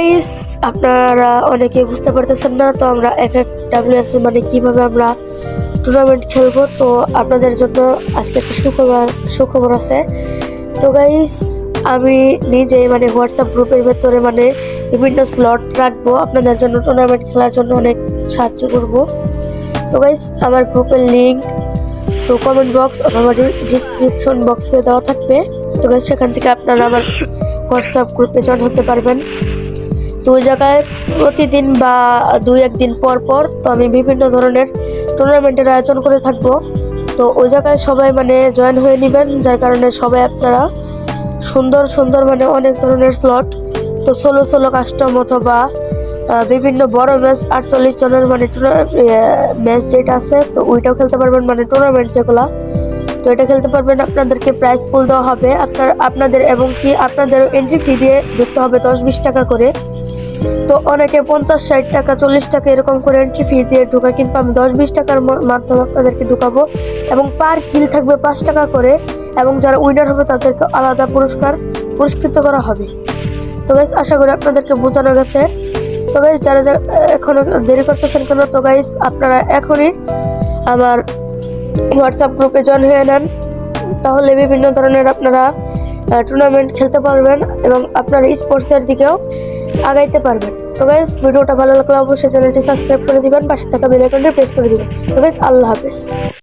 Guys আপনারা অনেকে বুঝতে পারতেছেন না, তো আমরা এফ এফ ডাব্লিউএস মানে কীভাবে আমরা টুর্নামেন্ট খেলব, তো আপনাদের জন্য আজকে একটা সুখবর সুখবর আছে। তো গাইস আমি নিজেই মানে হোয়াটসঅ্যাপ গ্রুপের ভেতরে মানে বিভিন্ন স্লট রাখব, আপনাদের জন্য টুর্নামেন্ট খেলার জন্য অনেক সাহায্য করব। তো গাইস আমার গ্রুপের লিঙ্ক তো কমেন্ট বক্স অথবা ডিসক্রিপশন বক্সে দেওয়া থাকবে। তো গাইস সেখান থেকে আপনারা আমার হোয়াটসঅ্যাপ গ্রুপে জয়েন হতে পারবেন। ওই জায়গায় প্রতিদিন বা দুই একদিন পর পর তো আমি বিভিন্ন ধরনের টুর্নামেন্টের আয়োজন করে থাকব। তো ওই জায়গায় সবাই মানে জয়েন হয়ে নেবেন, যার কারণে সবাই আপনারা সুন্দর সুন্দর মানে অনেক ধরনের স্লট তো ষোলো ষোলো কাস্টম অথবা বিভিন্ন বড় ম্যাচ আটচল্লিশ জনের মানে ম্যাচ যেটা আছে, তো ওইটাও খেলতে পারবেন মানে টুর্নামেন্ট যেগুলা। তো এটা খেলতে পারবেন, আপনাদেরকে প্রাইস পুল দেওয়া হবে। আপনার, আপনাদের এবং কি আপনাদের এন্ট্রি ফি দিয়ে ঢুকতে হবে দশ বিশ টাকা করে। তো অনেকে পঞ্চাশ, ষাট টাকা, চল্লিশ টাকা এরকম করে এন্ট্রি ফি দিয়ে ঢোকা কিন্তু আমি দশ, বিশ টাকার মাধ্যমে আপনাদেরকে ঢুকাবো। এবং পার কিল থাকবে পাঁচ টাকা করে, এবং যারা উইনার হবে তাদেরকে আলাদা পুরস্কার পুরস্কৃত করা হবে। তো গাইজ আশা করি আপনাদেরকে বোঝানো গেছে। তো গাইজ যারা যারা, এখনও দেরি করতেছেন কেন, তো গাইজ আপনারা এখনই আমার হোয়াটসঅ্যাপ গ্রুপে জয়েন হয়ে নেন। তাহলে বিভিন্ন ধরনের আপনারা টুর্নামেন্ট খেলতে পারবেন এবং আপনার স্পোর্টসের দিকেও আগাইতে পারবেন। তো গাইজ ভিডিওটা ভালো লাগলে অবশ্যই চ্যানেলটি সাবস্ক্রাইব করে দিবেন, পাশে থাকা বেল আইকনটি প্রেস করে দিবেন। তো গাইজ আল্লাহ হাফেজ।